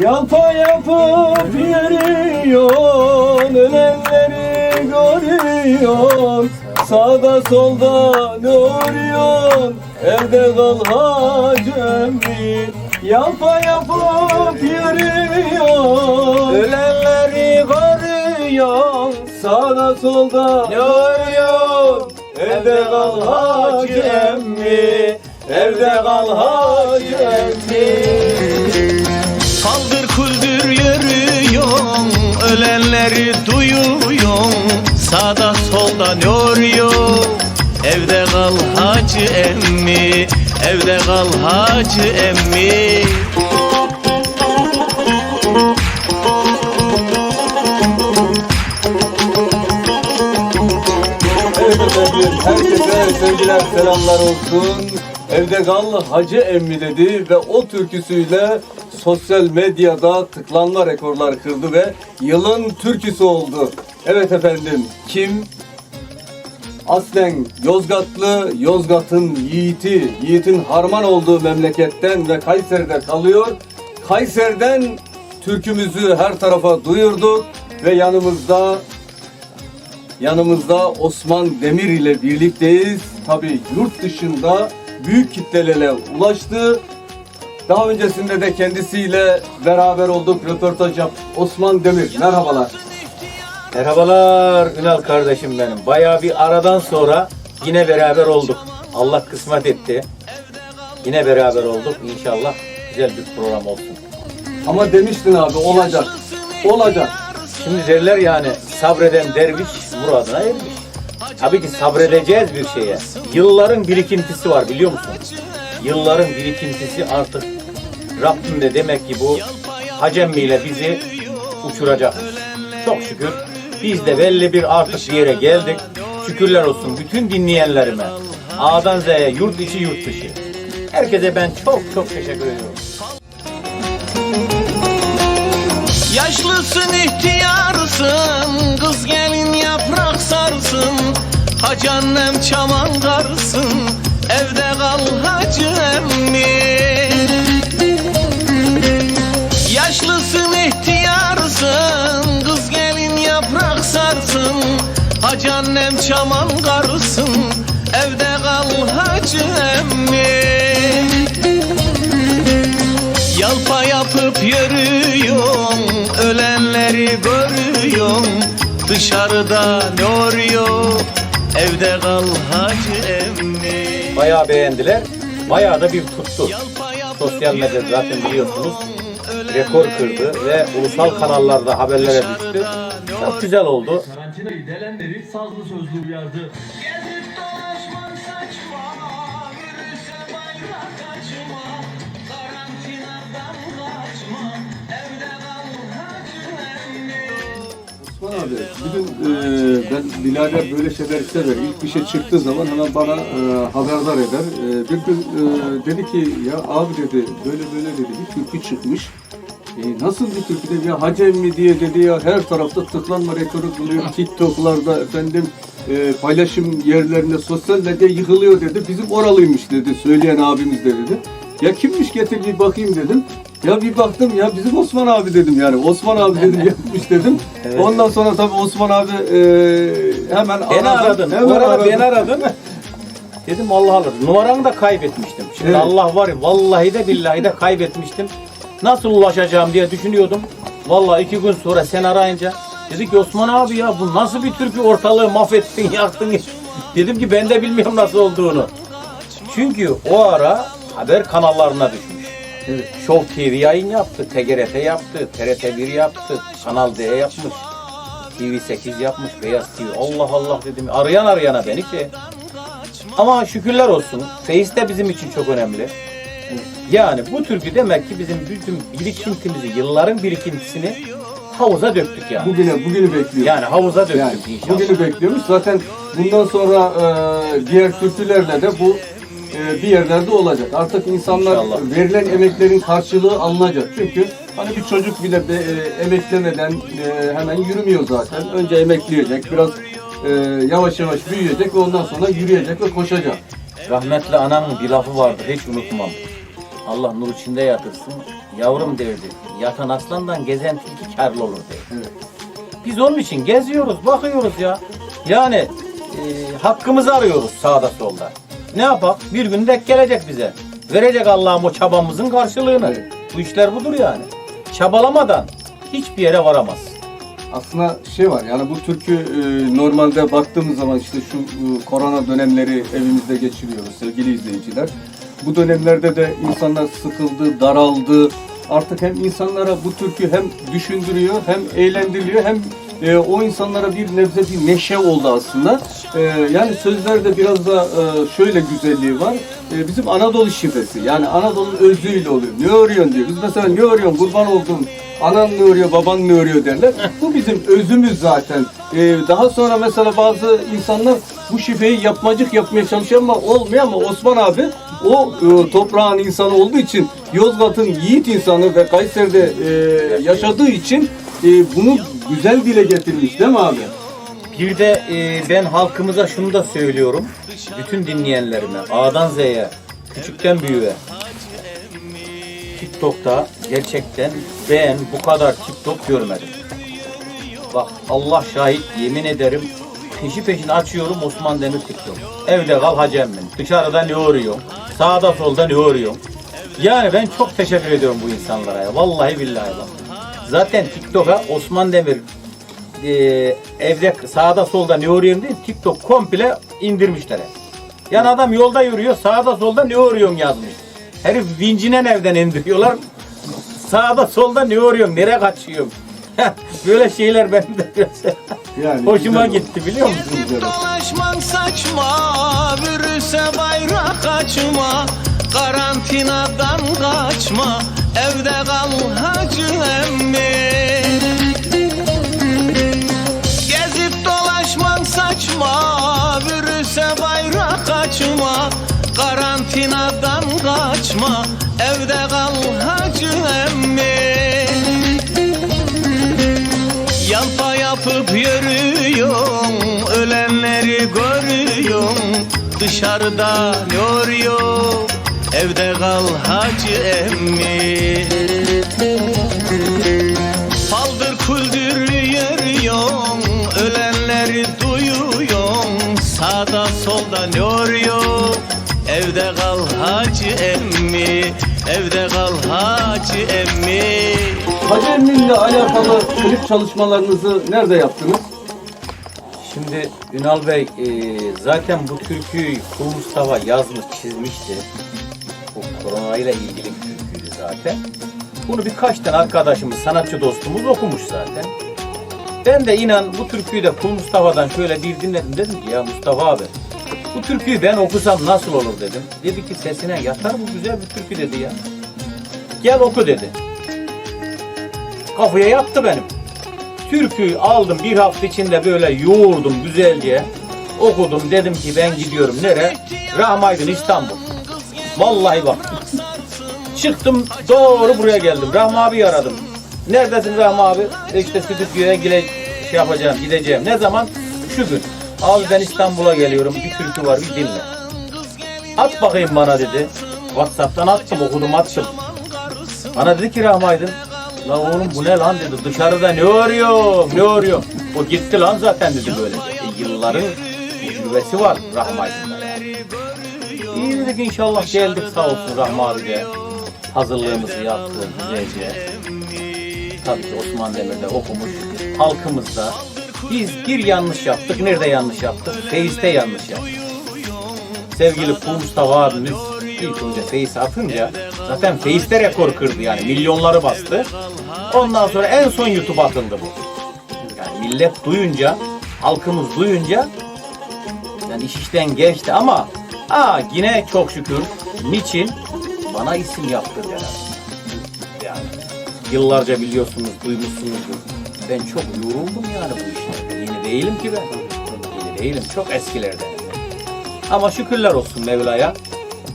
Yalpa yapıp yürüyorsun Ölenleri görüyorsun Sağda solda arıyorsun Evde kal hacı emmi Yalpa yapıp yürüyorsun Ölenleri görüyorsun Sağda solda arıyorsun Evde kal hacı emmi Evde kal hacı emmi Kaldır küldür yürüyorsun Ölenleri duyuyorsun Sağda solda ne oluyor Evde kal hacı emmi Evde kal hacı emmi. Herkese sevgiler, selamlar olsun. Evde kal Hacı Emmi dedi ve o türküsüyle sosyal medyada tıklanma rekorlar kırdı ve yılın türküsü oldu. Evet efendim, kim? Aslen Yozgatlı, Yozgat'ın yiğiti, yiğitin harman olduğu memleketten ve Kayseri'de kalıyor. Kayseri'den türkümüzü her tarafa duyurduk ve yanımızda Yanımızda Osman Demir ile birlikteyiz. Tabii yurt dışında büyük kitlelere ulaştı. Daha öncesinde de kendisiyle beraber olduk, röportaj yaptık. Osman Demir, merhabalar. Merhabalar Ünal kardeşim benim. Bayağı bir aradan sonra yine beraber olduk. Allah kısmet etti. Yine beraber olduk. İnşallah güzel bir program olsun. Ama demiştin abi olacak, olacak. Şimdi derler yani sabreden derviş muradına ermiş. Tabii ki sabredeceğiz bir şeye. Yılların birikintisi var biliyor musun? Yılların birikintisi artık Rabbim de demek ki bu hacemmiyle bizi uçuracak. Çok şükür biz de belli bir artık bir yere geldik. Şükürler olsun bütün dinleyenlerime. A'dan Z'ye yurt içi yurt dışı. Herkese ben çok çok teşekkür ediyorum. Yaşlısın ihtiyarsın Kız gelin yaprak sarsın Hacı annem çaman karısın Evde kal hacı emmi Yaşlısın ihtiyarsın Kız gelin yaprak sarsın. Hacı annem çaman karısın. Evde kal hacı emmi. Yalpa yapıp yürüyorum Ölenleri görüyorum Dışarıda ne oluyor Evde kal hacı emmi. Bayağı beğendiler. Bayağı da bir tuttu. Sosyal medyada zaten biliyorsunuz rekor kırdı ve ulusal kanallarda haberlere düştü. Çok güzel oldu. Karantinayı delenleri sazlı sözlü uyardı. Osman abi, bugün e, ben Bilal'e böyle şeyler sever. İlk bir şey çıktığı zaman hemen bana e, haberdar eder. E, bir gün e, dedi ki, ya abi dedi, böyle böyle dedi, bir türkü çıkmış. E, nasıl bir türkü dedi ya, Hacem mi diye dedi ya, her tarafta tıklanma rekoru buluyor. TikTok'larda efendim e, paylaşım yerlerinde sosyal medya yıkılıyor dedi. Bizim oralıymış dedi, söyleyen abimiz de dedi. Ya kimmiş getir bir bakayım dedim. Ya bir baktım ya bizim Osman abi dedim yani. Osman abi dedim yapmış dedim. Ondan sonra tabii Osman abi e, hemen Beni aradın. Hemen Bu arada aradı. beni aradın. Dedim Allah Allah. Numaranı da kaybetmiştim. Şimdi Evet. Allah var ya vallahi de billahi de kaybetmiştim. Nasıl ulaşacağım diye düşünüyordum. Vallahi iki gün sonra sen arayınca dedi ki Osman abi ya bu nasıl bir türkü ortalığı mahvettin yaktın. Dedim ki ben de bilmiyorum nasıl olduğunu. Çünkü o ara haber kanallarına düşmüş. Show TV yayın yaptı, TGRT yaptı, TRT1 yaptı, Kanal D yapmış, TV8 yapmış, Beyaz TV. Allah Allah dedim. Arayan arayana beni ki. Ama şükürler olsun. Face de bizim için çok önemli. Yani bu türkü demek ki bizim bütün birikintimizi, yılların birikintisini havuza döktük yani. Bugüne, bugünü bekliyor. Yani havuza döktük Yani inşallah. bugünü bekliyormuş. Zaten bundan sonra e, diğer türkülerle de bu e, bir yerlerde olacak. Artık insanlar İnşallah. verilen emeklerin karşılığı alınacak. Çünkü hani bir çocuk bile be, e, emeklemeden e, hemen yürümüyor zaten. Önce emekleyecek, biraz e, yavaş yavaş büyüyecek ve ondan sonra yürüyecek ve koşacak. Rahmetli anamın bir lafı vardı hiç unutmam. Allah nur içinde yatırsın. Yavrum derdi. Yatan aslandan gezen tilki karlı olur derdi. Evet. Biz onun için geziyoruz, bakıyoruz ya. Yani e, hakkımızı arıyoruz sağda solda. Ne yapak? Bir gün denk gelecek bize. Verecek Allah'ım o çabamızın karşılığını. Bu işler budur yani. Çabalamadan hiçbir yere varamaz. Aslında şey var yani bu türkü e, normalde baktığımız zaman işte şu e, korona dönemleri evimizde geçiriyoruz sevgili izleyiciler. Bu dönemlerde de insanlar sıkıldı, daraldı. Artık hem insanlara bu türkü hem düşündürüyor hem eğlendiriyor hem e, o insanlara bir nebze bir neşe oldu aslında. E, yani sözlerde biraz da e, şöyle güzelliği var. E, bizim Anadolu şifresi yani Anadolu'nun özüyle oluyor. Ne örüyorsun diyor. Biz mesela ne örüyorsun kurban oldum. Anan ne örüyor, baban ne örüyor derler. Bu bizim özümüz zaten. Ee, daha sonra mesela bazı insanlar bu şifreyi yapmacık yapmaya çalışıyor ama olmuyor ama Osman abi o e, toprağın insanı olduğu için Yozgat'ın yiğit insanı ve Kayseri'de e, yaşadığı için e, bunu güzel dile getirmiş değil mi abi? Bir de e, ben halkımıza şunu da söylüyorum. Bütün dinleyenlerime A'dan Z'ye, küçükten büyüğe. TikTok'ta gerçekten ben bu kadar TikTok görmedim. Bak Allah şahit yemin ederim peşi peşine açıyorum Osman Demir TikTok. Evde kal Hacı Emmin. Dışarıda ne arıyorum? Sağda solda ne arıyorum? Yani ben çok teşekkür ediyorum bu insanlara ya. Vallahi billahi bak. Zaten TikTok'a Osman Demir e, evde sağda solda ne arıyorum diye TikTok komple indirmişler. Yani adam yolda yürüyor sağda solda ne arıyorsun yazmış. Herif vincinen evden indiriyorlar. Sağda solda ne arıyorsun nereye kaçıyorum. Böyle şeyler benim de biraz Yani hoşuma gitti biliyor musun? Gezip dolaşman saçma Virüse bayrak açma Karantinadan kaçma Evde kal hacı emmi. Gezip dolaşman saçma Virüse bayrak açma Karantinadan kaçma. Evde kal hacı emmi. Yalpa yapıp yürüyorum Ölenleri görüyorum Dışarıda yoruyor Evde kal hacı emmi. Paldır küldür yürüyorum Ölenleri duyuyorum Sağda solda yoruyor Evde kal hacı emmi. Evde kal hacı emmi. Hacı Emmi'yle alakalı klip çalışmalarınızı nerede yaptınız? Şimdi Ünal Bey e, zaten bu türküyü Kul Mustafa yazmış, çizmişti. Bu koronayla ilgili bir türküydü zaten. Bunu birkaç tane arkadaşımız, sanatçı dostumuz okumuş zaten. Ben de inan bu türküyü de Kul Mustafa'dan şöyle bir dinledim. Dedim ki ya Mustafa abi bu türküyü ben okusam nasıl olur dedim. Dedi ki sesine yatar bu güzel bir türkü dedi ya. Gel oku dedi. Kafaya yattı benim. Türküyü aldım bir hafta içinde böyle yoğurdum güzelce. Okudum dedim ki ben gidiyorum nere? Rahmaydın İstanbul. Vallahi bak. Çıktım doğru buraya geldim. Rahmi abi aradım. Neredesin Rahmi abi? E İşte stüdyoya gile şey yapacağım, gideceğim. Ne zaman? Şu gün. Abi ben İstanbul'a geliyorum. Bir türkü var bir dinle. At bakayım bana dedi. Whatsapp'tan attım okudum attım. Bana dedi ki Rahmaydın. La oğlum bu ne lan dedi. Dışarıda ne arıyor? Ne arıyor? O gitti lan zaten dedi böyle. E, yılların tecrübesi var Rahmaydın'da yani. İyi dedik inşallah geldik sağ olsun Rahmi abi. Hazırlığımızı yaptı güzelce. Tabii ki Osman Demir de okumuş. Halkımızda biz bir yanlış yaptık. Nerede yanlış yaptık? Face'te yanlış yaptık. Sevgili Kul Mustafa abimiz ilk önce Face atınca zaten Face'te rekor kırdı yani milyonları bastı. Ondan sonra en son YouTube atıldı bu. Yani millet duyunca, halkımız duyunca yani iş işten geçti ama aa yine çok şükür niçin bana isim yaptı Hak. Yani yıllarca biliyorsunuz, duymuşsunuzdur. Ben çok yoruldum yani bu işlerde. Yeni değilim ki ben. Yeni değilim, çok eskilerden. Ama şükürler olsun Mevla'ya.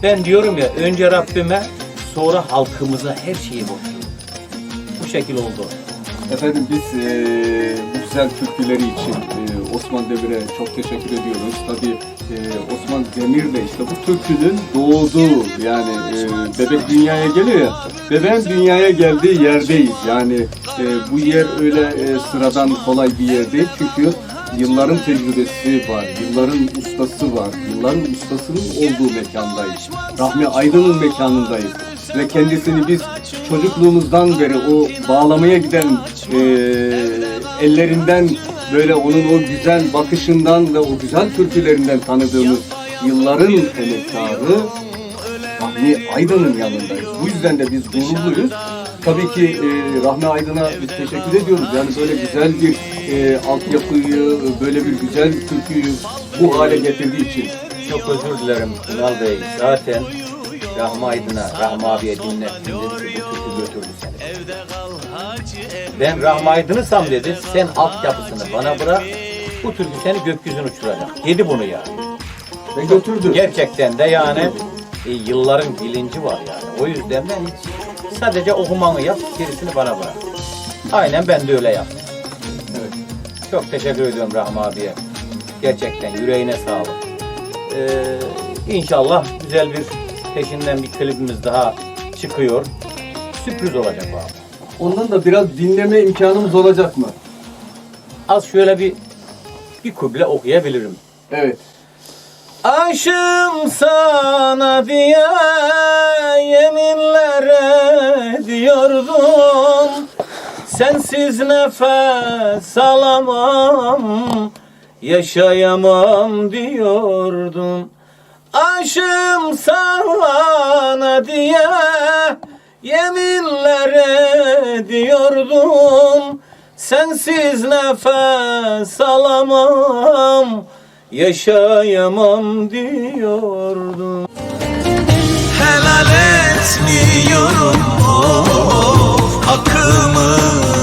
Ben diyorum ya önce Rabbime sonra halkımıza her şeyi borçluyum. Bu şekil oldu. Efendim biz eee, bu güzel türküleri için e, Osman Demir'e çok teşekkür ediyoruz. Tabii e, Osman Demir de işte bu türkünün doğduğu yani e, bebek dünyaya geliyor ya. Bebeğin dünyaya geldiği yerdeyiz. Yani e, bu yer öyle e, sıradan kolay bir yer değil çünkü yılların tecrübesi var, yılların ustası var, yılların ustasının olduğu mekandayız. Rahmi Aydın'ın mekanındayız. Ve kendisini biz çocukluğumuzdan beri o bağlamaya giden e, ellerinden böyle onun o güzel bakışından ve o güzel türkülerinden tanıdığımız yılların emektarı Rahmi Aydın'ın yanındayız. Bu yüzden de biz gururluyuz. Tabii ki e, Rahmi Aydın'a biz teşekkür ediyoruz. Yani böyle güzel bir e, altyapıyı, böyle bir güzel türküyü bu hale getirdiği için. Çok özür dilerim Ünal Bey. Zaten Rahmi Aydın'a, Rahmi abiye dinlettim dedi bu türkü götürdü seni. Ben Rahmi Aydın'ısam dedi, sen altyapısını bana bırak, bu türkü seni gökyüzüne uçuracak. Dedi bunu yani. Ve götürdü. Gerçekten de yani e, yılların bilinci var yani. O yüzden ben hiç sadece okumanı yap, gerisini bana bırak. Aynen ben de öyle yaptım. Evet. Çok teşekkür ediyorum Rahmi abiye. Gerçekten yüreğine sağlık. Ee, inşallah güzel bir peşinden bir klibimiz daha çıkıyor. Sürpriz olacak bu abi. Ondan da biraz dinleme imkanımız olacak mı? Az şöyle bir bir kuble okuyabilirim. Evet. Aşığım sana diye yeminler ediyordum Sensiz nefes alamam Yaşayamam diyordum Aşığım sana diye yeminler ediyordum Sensiz nefes alamam Yaşayamam diyordum. Helal etmiyorum of Hakkımı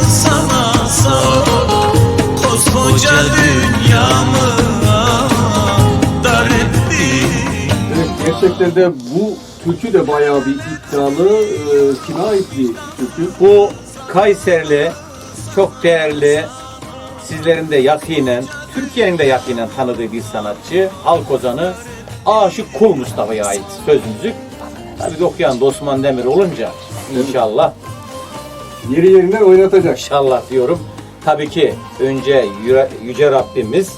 sana sor Koskoca dünyamı dar Evet gerçekten de bu türkü de bayağı bir iddialı. Ee, kime ait bir türkü? Bu Kayserili çok değerli sizlerin de yakinen Türkiye'nin de yakinen tanıdığı bir sanatçı halk ozanı Aşık Kul Mustafa'ya ait söz müzik. Tabii okuyan da Osman Demir olunca inşallah Yeri yerine oynatacak. İnşallah diyorum. Tabii ki önce yüce Rabbimiz,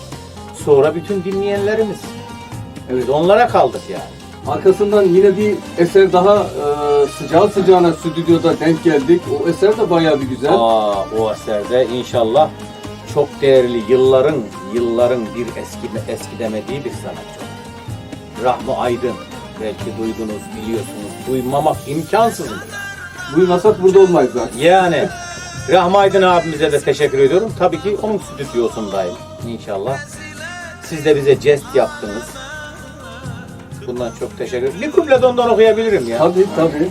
sonra bütün dinleyenlerimiz. Evet, onlara kaldık yani. Arkasından yine bir eser daha e, sıcağı sıcağına stüdyoda denk geldik. O eser de bayağı bir güzel. Aa, o eserde inşallah çok değerli yılların, yılların bir eski, eski demediği bir sanatçı. Rahmi Aydın. Belki duydunuz, biliyorsunuz. Duymamak imkansız mı? Duymasak burada olmayız zaten. Yani Rahmi Aydın abimize de teşekkür ediyorum. Tabii ki onun stüdyosundayım inşallah. Siz de bize jest yaptınız. Bundan çok teşekkür ederim. Bir kuple de ondan okuyabilirim ya. Tabii tabii.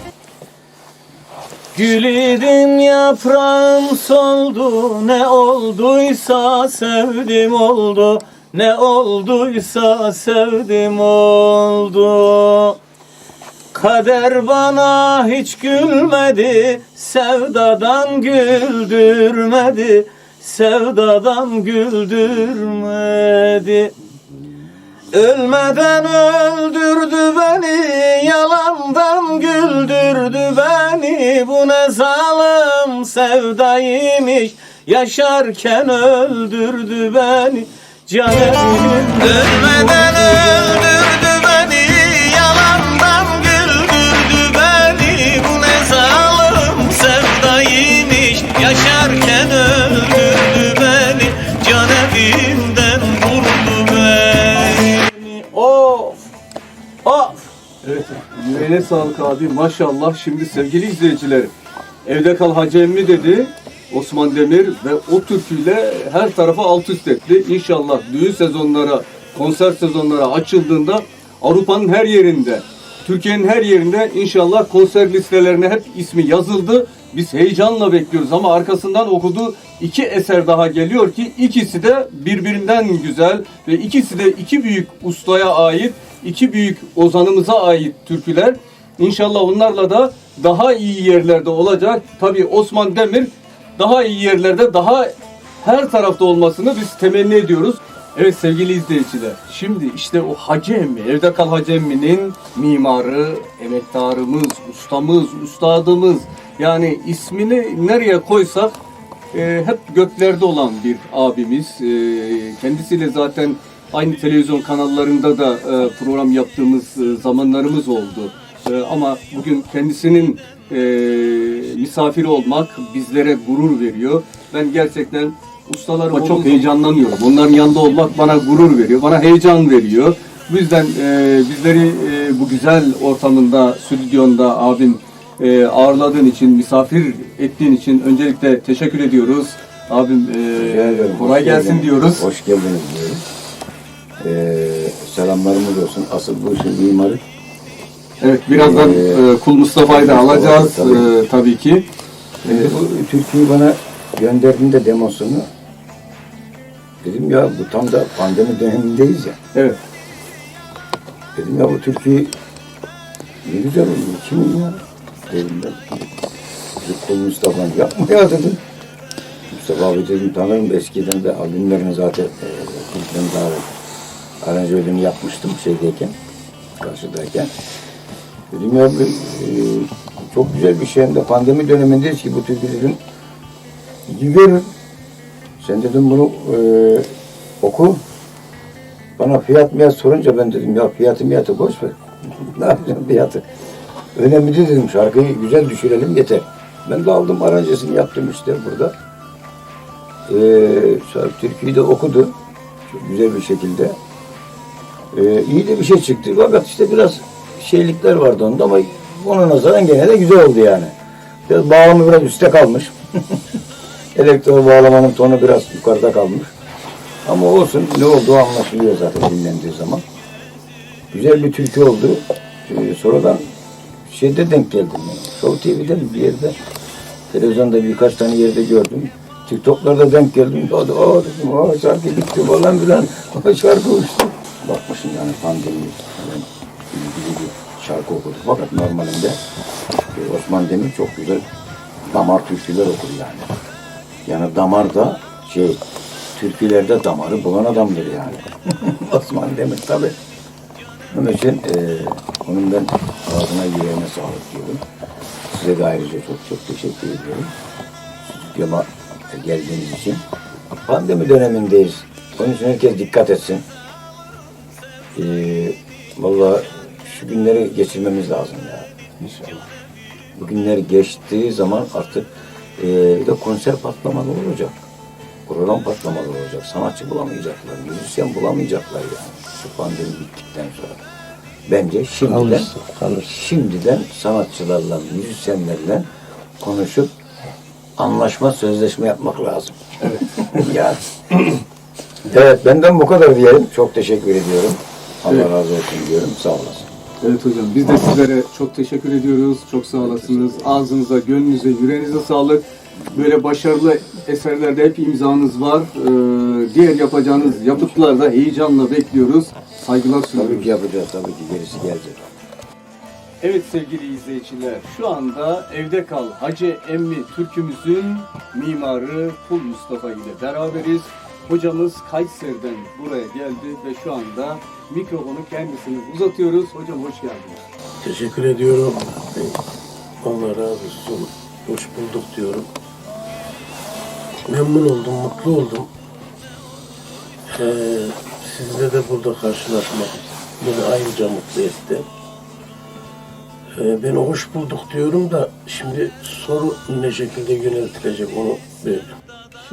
Gül idim yaprağım soldu Ne olduysa sevdim oldu Ne olduysa sevdim oldu Kader bana hiç gülmedi Sevdadan güldürmedi Sevdadan güldürmedi Ölmeden öldürdü beni, yalandan güldürdü beni. Bu ne zalim sevdaymış, yaşarken öldürdü beni. Ölmeden öldürdü beni Yalandan güldürdü beni Bu ne zalim sevdaymış Yaşarken öldürdü Yüreğine sağlık abi. Maşallah. Şimdi sevgili izleyiciler. Evde kal Hacı emmi dedi. Osman Demir ve o türküyle her tarafa alt üst etti. İnşallah düğün sezonlara, konser sezonlara açıldığında Avrupa'nın her yerinde, Türkiye'nin her yerinde inşallah konser listelerine hep ismi yazıldı. Biz heyecanla bekliyoruz ama arkasından okuduğu iki eser daha geliyor ki ikisi de birbirinden güzel ve ikisi de iki büyük ustaya ait, iki büyük ozanımıza ait türküler. İnşallah onlarla da daha iyi yerlerde olacak. Tabii Osman Demir daha iyi yerlerde, daha her tarafta olmasını biz temenni ediyoruz. Evet sevgili izleyiciler, şimdi işte o Hacı Emmi, Evde Kal Hacı Emmi'nin mimarı, emektarımız, ustamız, ustadımız yani ismini nereye koysak e, hep göklerde olan bir abimiz. E, kendisiyle zaten aynı televizyon kanallarında da e, program yaptığımız e, zamanlarımız oldu. E, ama bugün kendisinin e, misafiri olmak bizlere gurur veriyor. Ben gerçekten ustalarıma çok heyecanlanıyorum. Onların yanında olmak bana gurur veriyor, bana heyecan veriyor. Bu yüzden e, bizleri e, bu güzel ortamında, stüdyonda abim e, ağırladığın için, misafir ettiğin için öncelikle teşekkür ediyoruz. Abim e, kolay gelsin diyoruz. Hoş geldiniz diyoruz. Ee, selamlarımız olsun. Asıl bu işin mimarı. Evet, birazdan Ee, e, Kul Mustafa'yı da alacağız tabii. e, tabii ki. Ee, bu türküyü bana gönderdiğinde demosunu dedim ya bu tam da pandemi dönemindeyiz ya. Evet. Dedim ya bu türkü ne güzel oluyor. Kimin ya? Dedim ben. Kul Mustafa yapma ya dedim. Mustafa abi dedim tanırım eskiden de albümlerini zaten e, daha aranjörlüğünü yapmıştım şeydeyken, karşıdayken. Dedim ya bu, e, çok güzel bir şey hem de pandemi dönemindeyiz ki bu türkü dedim. İyi görür. Sen dedim bunu e, oku. Bana fiyat miyat sorunca ben dedim ya fiyatı miyatı boş ver. ne yapacağım fiyatı? Önemli dedim şarkıyı güzel düşürelim yeter. Ben de aldım aranjesini yaptım işte burada. Ee, türküyü de okudu. Çok güzel bir şekilde. Ee, iyi de bir şey çıktı. Fakat işte biraz şeylikler vardı onda ama ona nazaran gene de güzel oldu yani. Biraz bağlamı biraz üstte kalmış. Elektro bağlamanın tonu biraz yukarıda kalmış. Ama olsun ne olduğu anlaşılıyor zaten dinlendiği zaman. Güzel bir türkü oldu. Ee, sonradan şeyde denk geldim. Yani. Show TV'de mi bir yerde televizyonda birkaç tane yerde gördüm. TikTok'larda denk geldim. Hadi aa dedim aa şarkı bitti falan filan. O şarkı uçtu. Bakmışım yani pandemi falan ilgili bir şarkı okudu. Fakat normalinde e, Osman Demir çok güzel damar türküler okur yani. Yani damar da şey türkülerde damarı bulan adamdır yani. Osman Demir tabi. Onun için e, onun ben ağzına yüreğine sağlık diyorum. Size de ayrıca çok çok teşekkür ediyorum. Stüdyoma geldiğiniz için. Pandemi dönemindeyiz. Onun için herkes dikkat etsin. E, Vallahi şu günleri geçirmemiz lazım ya. İnşallah. Bu günler geçtiği zaman artık e, bir de konser patlamalı olacak. Program patlamalı olacak. Sanatçı bulamayacaklar, müzisyen bulamayacaklar yani. Şu pandemi bittikten sonra. Bence şimdiden, şimdiden sanatçılarla, müzisyenlerle konuşup anlaşma, sözleşme yapmak lazım. Evet. yani. evet, benden bu kadar diyelim. Çok teşekkür ediyorum. Allah Evet. razı olsun diyorum. Sağ olasın. Evet hocam biz de sizlere çok teşekkür ediyoruz. Çok sağ olasınız. Ağzınıza, gönlünüze, yüreğinize sağlık. Böyle başarılı eserlerde hep imzanız var. Ee, diğer yapacağınız yapıtlarda heyecanla bekliyoruz. Saygılar Tabii sunuyoruz. ki yapacağız. Tabii ki gerisi gelecek. Evet sevgili izleyiciler, şu anda Evde Kal Hacı Emmi Türkümüzün mimarı Kul Mustafa ile beraberiz. Hocamız Kayseri'den buraya geldi ve şu anda mikrofonu kendisine uzatıyoruz. Hocam hoş geldiniz. Teşekkür ediyorum. Allah razı olsun. Hoş bulduk diyorum. Memnun oldum, mutlu oldum. Ee, sizle de burada karşılaşmak beni ayrıca mutlu etti. Ee, ben hoş bulduk diyorum da şimdi soru ne şekilde yöneltilecek onu böyle.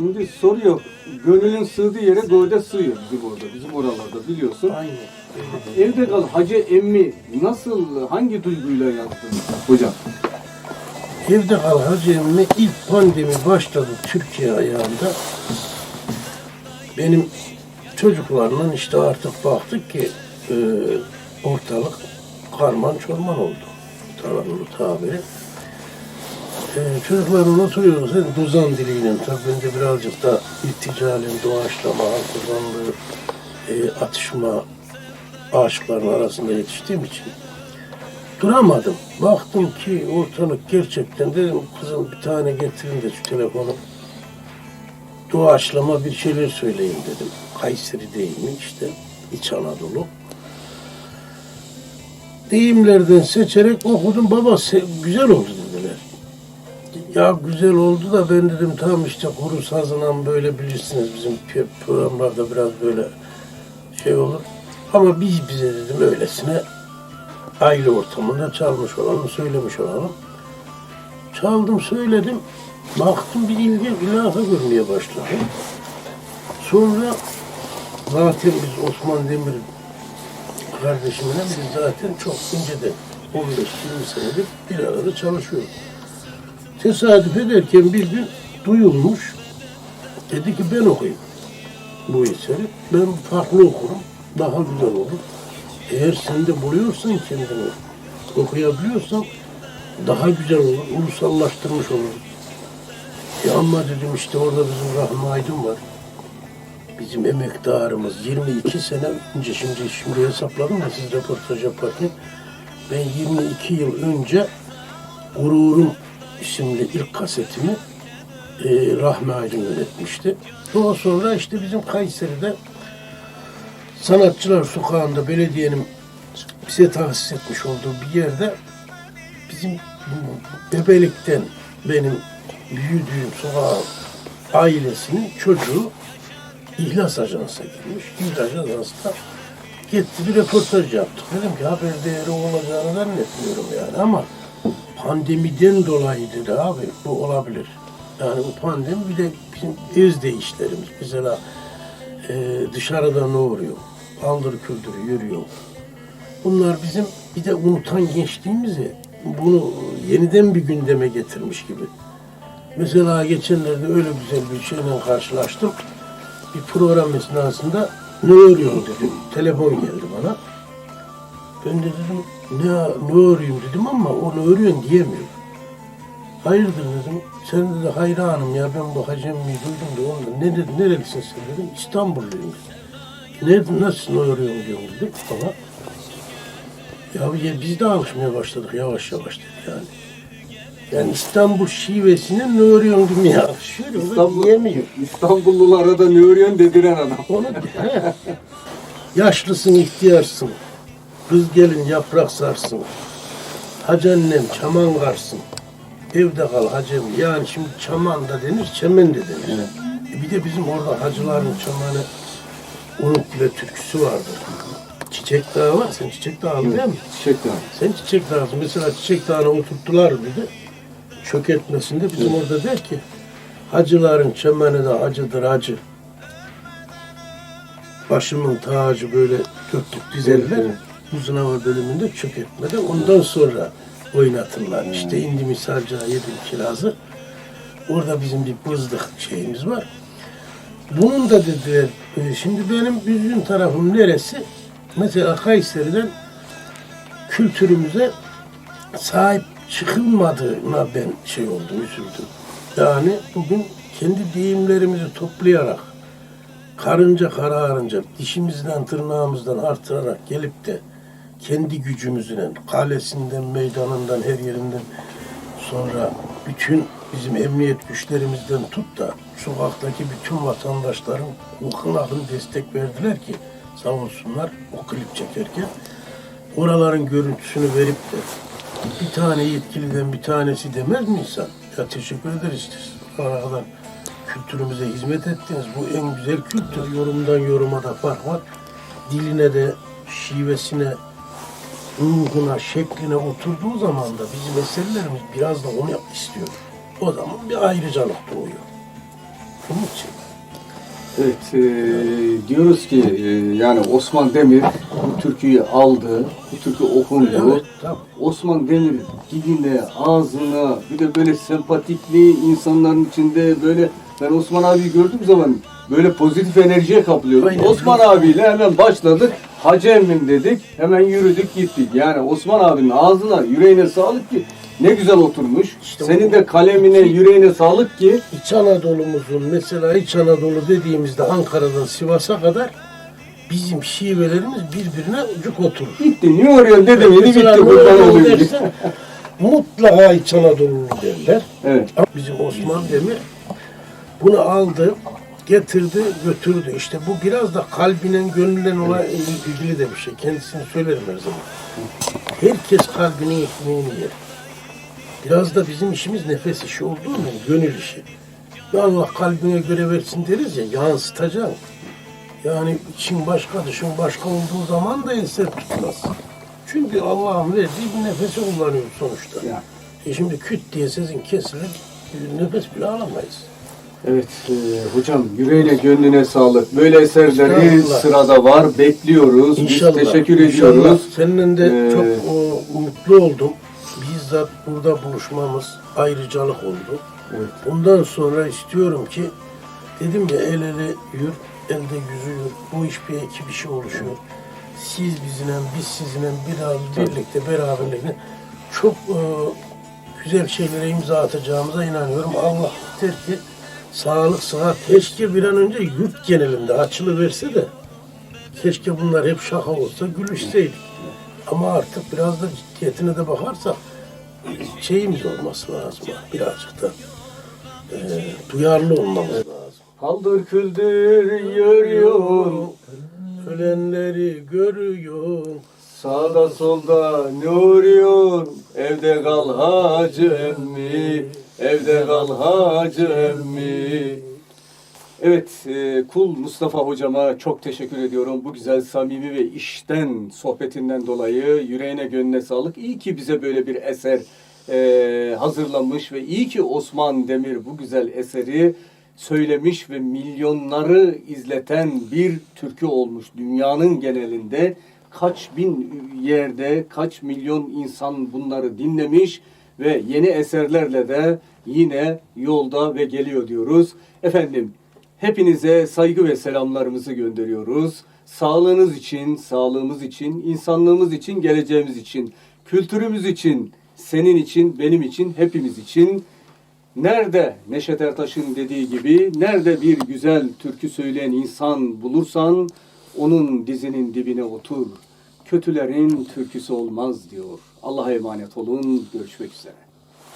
Şimdi soru yok. Gönlün sığdığı yere gövde sığıyor bizim orada, bizim oralarda biliyorsun. Aynen. Evde Kal Hacı Emmi nasıl, hangi duyguyla yazdınız hocam? Evde kal Hacı Emmi ilk pandemi başladı Türkiye ayağında. Benim çocuklarla işte artık baktık ki e, ortalık karman çorman oldu. Tarafının tabiri. E, çocuklarla oturuyoruz. Hep dozan diliyle. Tabii ben de birazcık da irticalen doğaçlama, kullandığı e, atışma aşıkların arasında yetiştiğim için duramadım. Baktım ki ortalık gerçekten dedim kızım bir tane getirin de şu telefonu. doğaçlama bir şeyler söyleyeyim dedim. Kayseri deyimi işte İç Anadolu. Deyimlerden seçerek okudum. Baba güzel oldu. Ya güzel oldu da ben dedim tamam işte kuru sazınan böyle bilirsiniz bizim programlarda biraz böyle şey olur. Ama biz bize dedim öylesine aile ortamında çalmış olalım, söylemiş olalım. Çaldım, söyledim. Baktım bir ilgi ilaha görmeye başladı. Sonra zaten biz Osman Demir kardeşimle biz zaten çok önceden 15-20 senedir bir arada çalışıyoruz. Tesadüf ederken bir gün duyulmuş. Dedi ki ben okuyayım bu eseri. Ben farklı okurum. Daha güzel olur. Eğer sen de buluyorsan kendini okuyabiliyorsan daha güzel olur. Ulusallaştırmış olur. E ama dedim işte orada bizim Rahmi Aydın var. Bizim emektarımız 22 sene önce şimdi şimdi hesapladım da siz röportaj yaparken ben 22 yıl önce Gururum isimli ilk kasetimi e, Rahmi Aydın yönetmişti. Daha sonra işte bizim Kayseri'de Sanatçılar Sokağı'nda belediyenin bize tahsis etmiş olduğu bir yerde bizim bebelikten benim büyüdüğüm sokağın ailesinin çocuğu İhlas Ajansı'na girmiş. İhlas Ajansı'da gitti bir röportaj yaptık. Dedim ki haber değeri olacağını zannetmiyorum yani ama pandemiden dolayı dedi abi bu olabilir. Yani bu pandemi bir de bizim öz değişlerimiz. Mesela e, dışarıda ne oluyor? Paldır küldür yürüyor. Bunlar bizim bir de unutan gençliğimizi bunu yeniden bir gündeme getirmiş gibi. Mesela geçenlerde öyle güzel bir şeyle karşılaştım. Bir program esnasında ne örüyorsun dedim. Telefon geldi bana. Ben de dedim ne, ne örüyorum dedim ama o ne örüyorsun diyemiyor. Hayırdır dedim. Sen dedi hayranım ya ben bu Hacı Emmi'yi duydum da ondan. Ne dedi nerelisin sen dedim. İstanbulluyum dedi. Ne, nasıl örüyorsun diyorum dedi bana. Ya ya biz de alışmaya başladık yavaş yavaş dedi yani. Yani İstanbul şivesine ne örüyorsun dedim ya. Da İstanbul- diyemiyor. İstanbullulara da ne örüyorsun dediren adam. Onu. Yaşlısın, ihtiyarsın. Kız gelin yaprak sarsın. Hacı annem çaman karsın. Evde kal hacım. Yani şimdi çaman da denir, çemen de denir. E Bir de bizim orada hacıların çamanı Unut bile türküsü vardır. Çiçek Dağı var. Sen Çiçek Dağı değil mi? Çiçek ya. Sen Çiçek Dağı'sın. Mesela Çiçek Dağı'na oturttular dedi. Çökertmesinde bizim orada der ki Hacıların çemeni de acıdır acı. Başımın tacı böyle dörtlük dizerler. Uzun hava bölümünde çökertmede. Ondan sonra oynatırlar. İşte indi misalca yedim kirazı. Orada bizim bir bızlık şeyimiz var. Bunun da dediler, e, şimdi benim üzgün tarafım neresi? Mesela Kayseri'den kültürümüze sahip çıkılmadığına ben şey oldum, üzüldüm. Yani bugün kendi deyimlerimizi toplayarak, karınca kararınca, dişimizden tırnağımızdan artırarak gelip de kendi gücümüzle, kalesinden, meydanından, her yerinden sonra bütün bizim emniyet güçlerimizden tut da sokaktaki bütün vatandaşların akın akın destek verdiler ki sağ olsunlar o klip çekerken oraların görüntüsünü verip de bir tane yetkiliden bir tanesi demez mi insan? Ya teşekkür ederiz siz. Bu ana kadar kültürümüze hizmet ettiniz. Bu en güzel kültür. Yorumdan yoruma da fark var. Diline de, şivesine, ruhuna, şekline oturduğu zaman da bizim eserlerimiz biraz da onu yap istiyor. O zaman bir ayrıcalık doğuyor. Bunun için. Evet, e, diyoruz ki e, yani Osman Demir bu türküyü aldı, bu türkü okundu. Evet. Osman Demir diline, ağzına, bir de böyle sempatikli insanların içinde böyle ben Osman abiyi gördüğüm zaman böyle pozitif enerjiye kapılıyorum. Aynen. Osman abiyle hemen başladık. Hacı emmim dedik. Hemen yürüdük gittik. Yani Osman abinin ağzına, yüreğine sağlık ki ne güzel oturmuş. İşte Senin de kalemine, yüreğine sağlık ki İç Anadolu'muzun mesela İç Anadolu dediğimizde Ankara'dan Sivas'a kadar bizim şivelerimiz birbirine ucuk oturur. Bitti. Niye arıyorsun dedim. Yedi bitti. Mesela ne Kurban oluyor dersen, mutlaka İç Anadolu derler. Evet. Ama Bizim Osman Demir bunu aldı. Getirdi götürdü. İşte bu biraz da kalbinin gönlünden olan ilgili de bir şey. Kendisini söylerim her zaman. Herkes kalbinin ekmeğini yer. Biraz da bizim işimiz nefes işi olduğu için gönül işi. Ya Allah kalbine göre versin deriz ya yansıtacaksın. Yani için başka dışın başka olduğu zaman da eser tutmaz. Çünkü Allah'ın verdiği bir nefesi kullanıyoruz sonuçta. Ya. E şimdi küt diye sesin kesilir, nefes bile alamayız. Evet e, hocam yüreğine gönlüne sağlık. Böyle eserleri Estağfurullah. sırada var. Bekliyoruz. İnşallah. Biz teşekkür inşallah. ediyoruz. Seninle de Ee, çok o, mutlu oldum. Bizzat burada buluşmamız ayrıcalık oldu. Evet. Bundan sonra istiyorum ki dedim ya el ele yür, elde yüzü yür. Bu iş bir ekip işi oluşuyor. Siz bizimle, biz sizinle bir birlikte, beraberlikle çok e, güzel şeylere imza atacağımıza inanıyorum. Allah yeter ki sağlık, sıhhat, keşke bir an önce yurt genelinde açılıverse de Keşke bunlar hep şaka olsa gülüşseydik. Ama artık biraz da ciddiyetine de bakarsak şeyimiz olması lazım. Birazcık da e, duyarlı olmamız lazım. Haldır küldür yürüyor. Ölenleri görüyor. Sağda solda ne uğruyor? Evde kal hacı emmi. Evde kal hacı emmi. Evet, e, Kul Mustafa hocama çok teşekkür ediyorum. Bu güzel, samimi ve işten sohbetinden dolayı yüreğine gönlüne sağlık. İyi ki bize böyle bir eser e, hazırlamış ve iyi ki Osman Demir bu güzel eseri söylemiş ve milyonları izleten bir türkü olmuş dünyanın genelinde. Kaç bin yerde, kaç milyon insan bunları dinlemiş ve yeni eserlerle de yine yolda ve geliyor diyoruz. Efendim hepinize saygı ve selamlarımızı gönderiyoruz. Sağlığınız için, sağlığımız için, insanlığımız için, geleceğimiz için, kültürümüz için, senin için, benim için, hepimiz için Nerede Neşet Ertaş'ın dediği gibi nerede bir güzel türkü söyleyen insan bulursan onun dizinin dibine otur. Kötülerin türküsü olmaz diyor. Allah'a emanet olun. Görüşmek üzere.